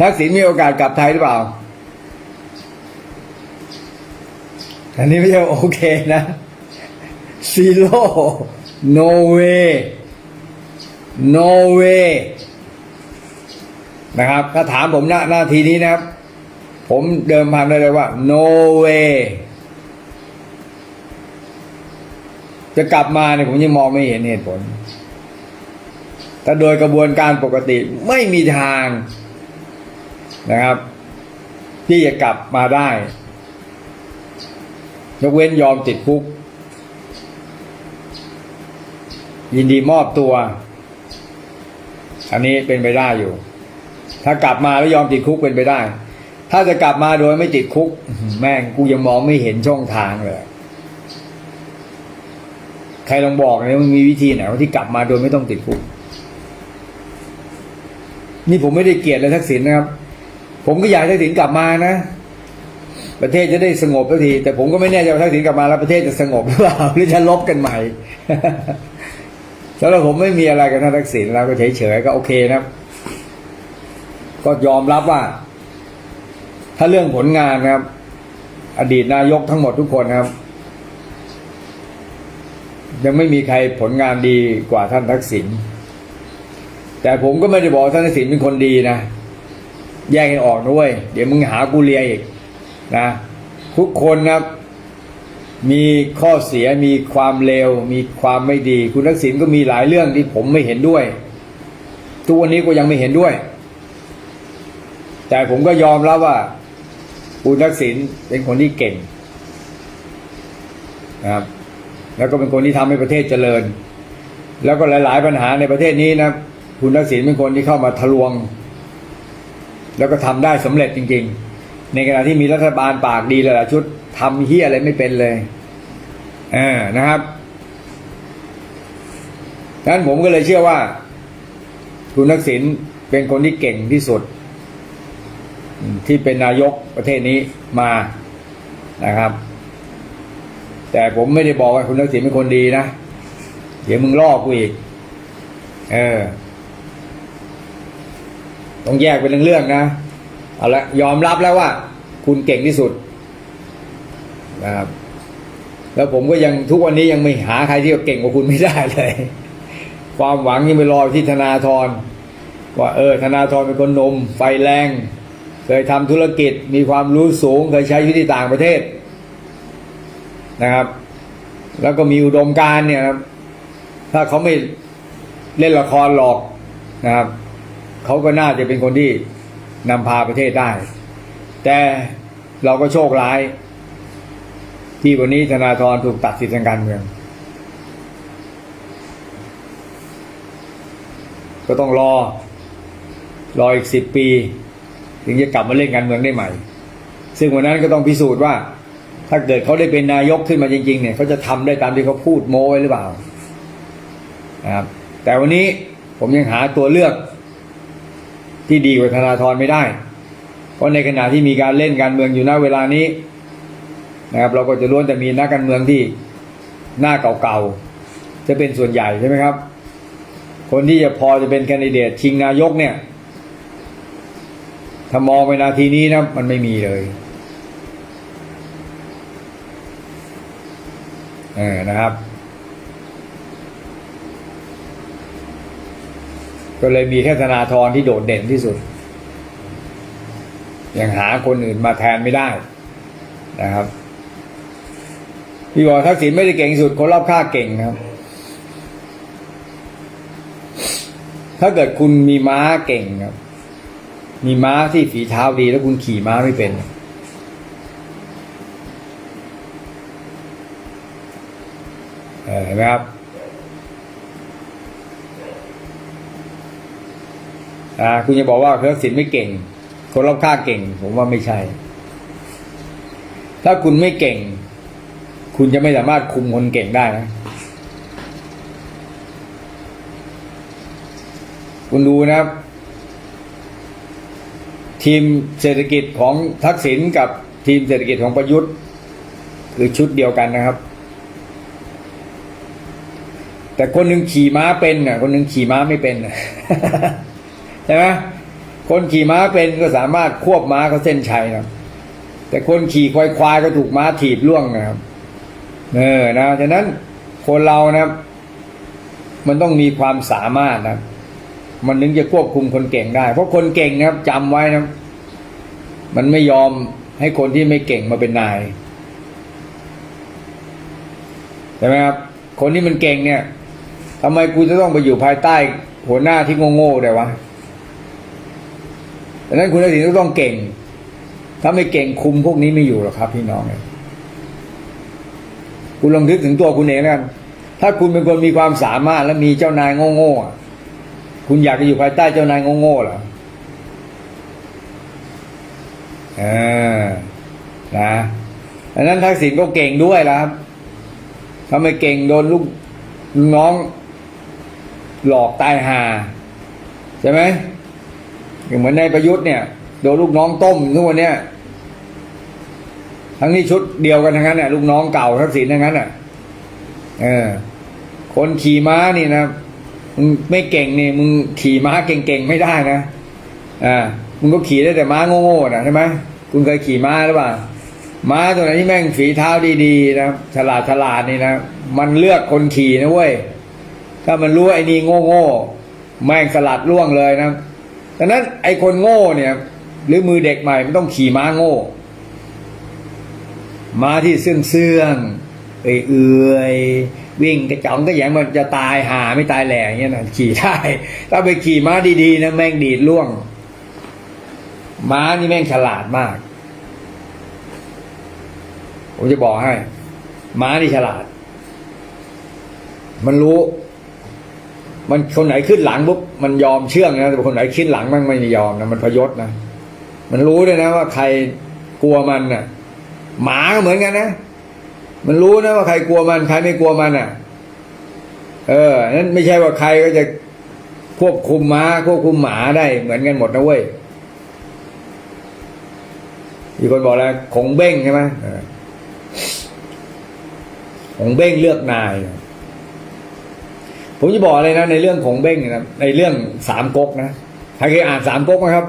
ทักษิณมีโอกาสกลับไทยหรือเปล่า อันนี้ไม่ใช่โอเคนะซีโร่โนเว no way นะครับ ถ้าถามผมหน้าหน้าทีนี้นะครับ ผมเดิมพันได้เลยว่า no way จะกลับมาเนี่ยผมยังมองไม่เห็นเหตุผล แต่โดยกระบวนการปกติไม่มีทาง นะครับ ที่จะกลับมาได้ ยกเว้นยอมติดคุก ยินดีมอบตัว อันนี้เป็นไปได้อยู่ ถ้ากลับมาแล้วยอมติดคุกเป็นไปได้ ถ้าจะกลับมาโดยไม่ติดคุก แม่งกูยังมองไม่เห็นช่องทางเลยใครลองบอกเลยมันมีวิธีไหนว่าที่กลับมาโดยไม่ต้องติดคุก นี่ผมไม่ได้เกลียดเลยทักษิณนะครับ ผมก็อยากทักษิณกลับมานะ ประเทศจะได้สงบสักที แต่ผมก็ไม่แน่ใจว่าทักษิณกลับมาแล้วประเทศจะสงบหรือเปล่าหรือจะลบกันใหม่สำหรับผมไม่มีอะไรกับท่านทักษิณแล้วก็เฉยๆก็โอเคนะครับก็ยอมรับว่า ถ้าเรื่องผลงานนะครับ อดีตนายกทั้งหมดทุกคนนะครับ ยังไม่มีใครผลงานดีกว่าท่านทักษิณแต่ผมก็ไม่ได้บอกท่านทักษิณเป็นคนดีนะ แยกให้ออกด้วย เดี๋ยวมึงหากูเลียอีกนะทุกคนครับ มีข้อเสียมีความเลวมีความไม่ดี คุณทักษิณก็มีหลายเรื่องที่ผมไม่เห็นด้วย ทุกวันนี้ก็ยังไม่เห็นด้วย แต่ผมก็ยอมรับว่า คุณทักษิณเป็นคนที่เก่งนะครับแล้วก็เป็นคนที่ทำให้ประเทศเจริญ แล้วก็หลาย ๆ ปัญหาในประเทศนี้นะคุณทักษิณเป็นคนที่เข้ามาทะลวง แล้วก็ทำได้สำเร็จจริง ๆ ในขณะที่มีรัฐบาลปากดีหลายๆชุดทำเฮียอะไรไม่เป็นเลยเออนะครับดังนั้นผมก็เลยเชื่อว่า คุณทักษิณเป็นคนที่เก่งที่สุด ที่เป็นนายกประเทศนี้มานะครับ แต่ผมไม่ได้บอกว่าคุณทักษิณเป็นคนดีนะ เดี๋ยวมึงล่อกูอีก เออ ต้องแยกเป็นเรื่องๆนะเอาละยอมรับแล้วว่า คุณเก่งที่สุดนะครับแล้วผมก็ยังทุกวันนี้ยังไม่หาใครที่เก่งกว่าคุณไม่ได้เลย ความหวังยังไปรอที่ธนาธรว่าเออธนาธรเป็นคนนม ไฟแรง เคยทำธุรกิจมีความรู้สูง เคยใช้ชีวิตที่ต่างประเทศนะครับ แล้วก็มีอุดมการเนี่ยครับถ้าเขาไม่เล่นละครหลอกนะครับ เขาก็น่าจะเป็นคนที่นำพาประเทศได้ แต่เราก็โชคร้าย ที่วันนี้ธนาธรถูกตัดสิทธิทางการเมือง ก็ต้องรอ รออีกสิบปี ถึงจะกลับมาเล่นการเมืองได้ใหม่ ซึ่งวันนั้นก็ต้องพิสูจน์ว่า ถ้าเกิดเขาได้เป็นนายกขึ้นมาจริง ๆ เนี่ยเขาจะทำได้ตามที่เขาพูดโม้ไว้หรือเปล่านะครับแต่วันนี้ผมยังหาตัวเลือก ที่ดีกว่าธนาธรไม่ได้ เพราะในขณะที่มีการเล่นการเมืองอยู่ณเวลานี้นะครับ เราก็จะล้วนแต่มีนักการเมืองที่หน้าเก่าๆจะเป็นส่วนใหญ่ใช่ไหมครับ คนที่จะพอจะเป็นแคนดิเดตชิงนายกเนี่ยถ้ามองไปนาทีนี้นะมันไม่มีเลยเออนะครับ ก็เลยมีแค่ธนาธรที่โดดเด่นที่สุด ยังหาคนอื่นมาแทนไม่ได้นะครับพี่บอกทักษิณไม่ได้เก่งสุดคนรอบข้างเก่งนะครับ ถ้าเกิดคุณมีม้าเก่งครับ มีม้าที่ฝีเท้าดีแล้วคุณขี่ม้าไม่เป็นเออเห็นไหมครับ อ่าคุณจะบอกว่าคุณทักษิณไม่เก่ง คนรอบข้างเก่ง ผมว่าไม่ใช่ ถ้าคุณไม่เก่ง คุณจะไม่สามารถคุมคนเก่งได้นะคุณดูนะครับ ทีมเศรษฐกิจของทักษิณกับทีมเศรษฐกิจของประยุทธ์ คือชุดเดียวกันนะครับ แต่คนหนึ่งขี่ม้าเป็นน่ะ คนหนึ่งขี่ม้าไม่เป็นน่ะ ใช่ไหมคนขี่ม้าเป็นก็สามารถควบม้าเขาเส้นชัยนะแต่คนขี่ควายควายก็ถูกม้าถีบล่วงนะครับ เออนะฉะนั้นคนเรานะครับมันต้องมีความสามารถนะมันถึงจะควบคุมคนเก่งได้ เพราะคนเก่งนะครับจำไว้นะ มันไม่ยอมให้คนที่ไม่เก่งมาเป็นนายใช่ไหมครับ คนที่มันเก่งเนี่ยทำไมกูจะต้องไปอยู่ภายใต้หัวหน้าที่โง่ๆได้วะ ดังนั้นคุณทักษิณก็ต้องเก่ง ถ้าไม่เก่งคุมพวกนี้ไม่อยู่หรอกครับ พี่น้องเนี่ยคุณลองนึกถึงตัวคุณเองแล้วกันถ้าคุณเป็นคนมีความสามารถและมีเจ้านายโง่ๆคุณอยากจะอยู่ภายใต้เจ้านายโง่ๆหรอเอ่านะดังนั้นทักษิณก็เก่งด้วยแล้วครับถ้าไม่เก่งโดนลูกลูกน้องหลอกตายหาใช่ไหม อย่างเหมือนในประยุทธ์เนี่ยโดนลูกน้องต้มทุกวันเนี้ยทั้งนี้ชุดเดียวกันทั้งนั้นเนี่ยลูกน้องเก่าทักษิณทั้งนั้นอะ เออ คนขี่ม้านี่นะมึงไม่เก่งนี่มึงขี่ม้าเก่งๆไม่ได้นะอ่ามึงก็ขี่ได้แต่ม้าโง่ๆนะใช่ไหมคุณเคยขี่ม้าหรือเปล่าม้าตัวไหนที่แม่งฝีเท้าดีๆนะฉลาดฉลาดนี่นะมันเลือกคนขี่นะเว้ยถ้ามันรู้ว่าไอ้นี่โง่ๆแม่งสลัดล่วงเลยนะ ดังนั้นไอ้คนโง่เนี่ย หรือมือเด็กใหม่มันต้องขี่ม้าโง่ ม้าที่เสื่องเสื่องเอื่อยวิ่งกระจองก็อย่างมันจะตายหาไม่ตายแหล่อย่างเงี้ยนะขี่ได้ถ้าไปขี่ม้าดีๆนะแม่งดีดล่วง ม้านี่แม่งฉลาดมาก ผมจะบอกให้ ม้านี่ฉลาด มันรู้ มันคนไหนขึ้นหลังปุ๊บมันยอมเชื่องนะแต่คนไหนขึ้นหลังมันไม่ยอมนะมันพยศนะมันรู้ด้วยนะว่าใครกลัวมันน่ะ หมาก็เหมือนกันนะมันรู้นะว่าใครกลัวมัน ใครไม่กลัวมันอะ เออนั้นไม่ใช่ว่าใครก็จะควบคุมม้าควบคุมหมาได้เหมือนกันหมดนะเว้ยมีคนบอกแล้วคงเบ้งใช่ไหมเออคงเบ้งเลือกนาย ผมจะบอกเลยนะ ในเรื่องของเบ้งนะในเรื่องสามก๊กนะใครเคยอ่านสามก๊กไหมครับ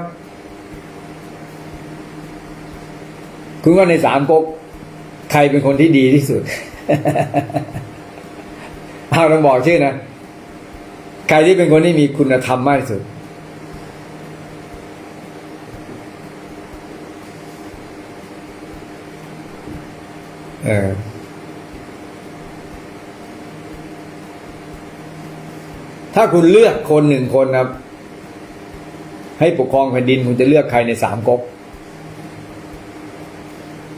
คุณว่าในสามก๊กใครเป็นคนที่ดีที่สุดเอาต้องบอกชื่อนะ ใครที่เป็นคนที่มีคุณธรรมมากที่สุด เออ ถ้าคุณเลือกคนหนึ่งคนครับ ให้ปกครองแผ่นดินคุณจะเลือกใครในสามก๊ก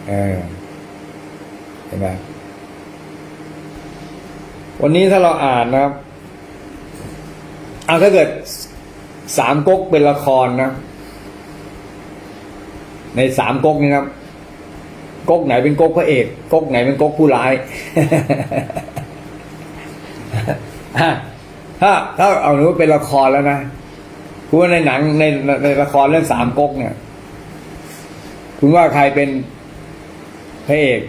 เออเห็นไหมวันนี้ถ้าเราอ่านนะครับเอาถ้าเกิดสามก๊กเป็นละครนะ ในสามก๊กนี่ครับก๊กไหนเป็นก๊กพระเอกก๊กไหนเป็นก๊กผู้ร้าย ถ้าถ้าเอาหนูเป็นละครแล้วนะคุณว่าในหนังในในละครเรื่องสามก๊กเนี่ย คุณว่าใครเป็นพระเอก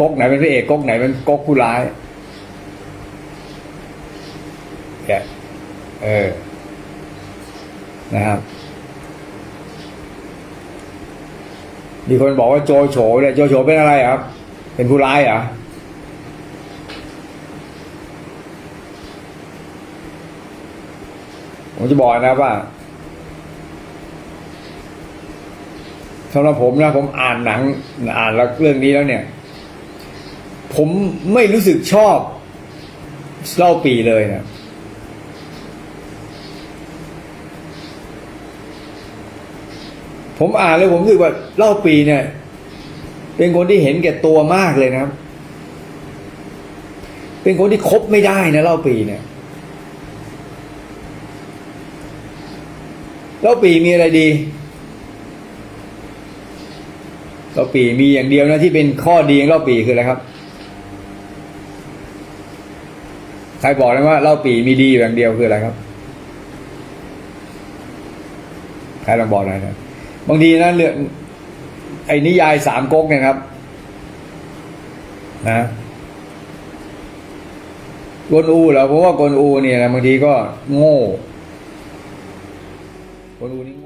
ก๊กไหนเป็นพระเอกก๊กไหนเป็นก๊กผู้ร้ายแกเออ นะครับ มีคนบอกว่าโจโฉเนี่ยโจโฉเป็นอะไรครับ เป็นผู้ร้ายเหรอ ผมจะบอกนะว่าสำหรับผมนะผมอ่านหนัง อ่านแล้วเรื่องนี้แล้วเนี่ย ผมไม่รู้สึกชอบเล่าปีเลยนะผมอ่านแล้วผมรู้สึกว่าเล่าปีเนี่ย เป็นคนที่เห็นแก่ตัวมากเลยนะครับ เป็นคนที่คบไม่ได้นะเล่าปีเนี่ย เล่าปีมีอะไรดีเล่าปีมีอย่างเดียวนะที่เป็นข้อดีของเล่าปีคืออะไรครับ ใครบอกเลยว่าเล่าปีมีดีอย่างเดียวคืออะไรครับ ใครลองบอกหน่อยนะบางทีนะเรื่องไอ้นิยายสามก๊กเนี่ยครับนะกวนอูเหรอเพราะว่ากวนอูเนี่ยนะบางทีก็โง่ คนดูนี่โง่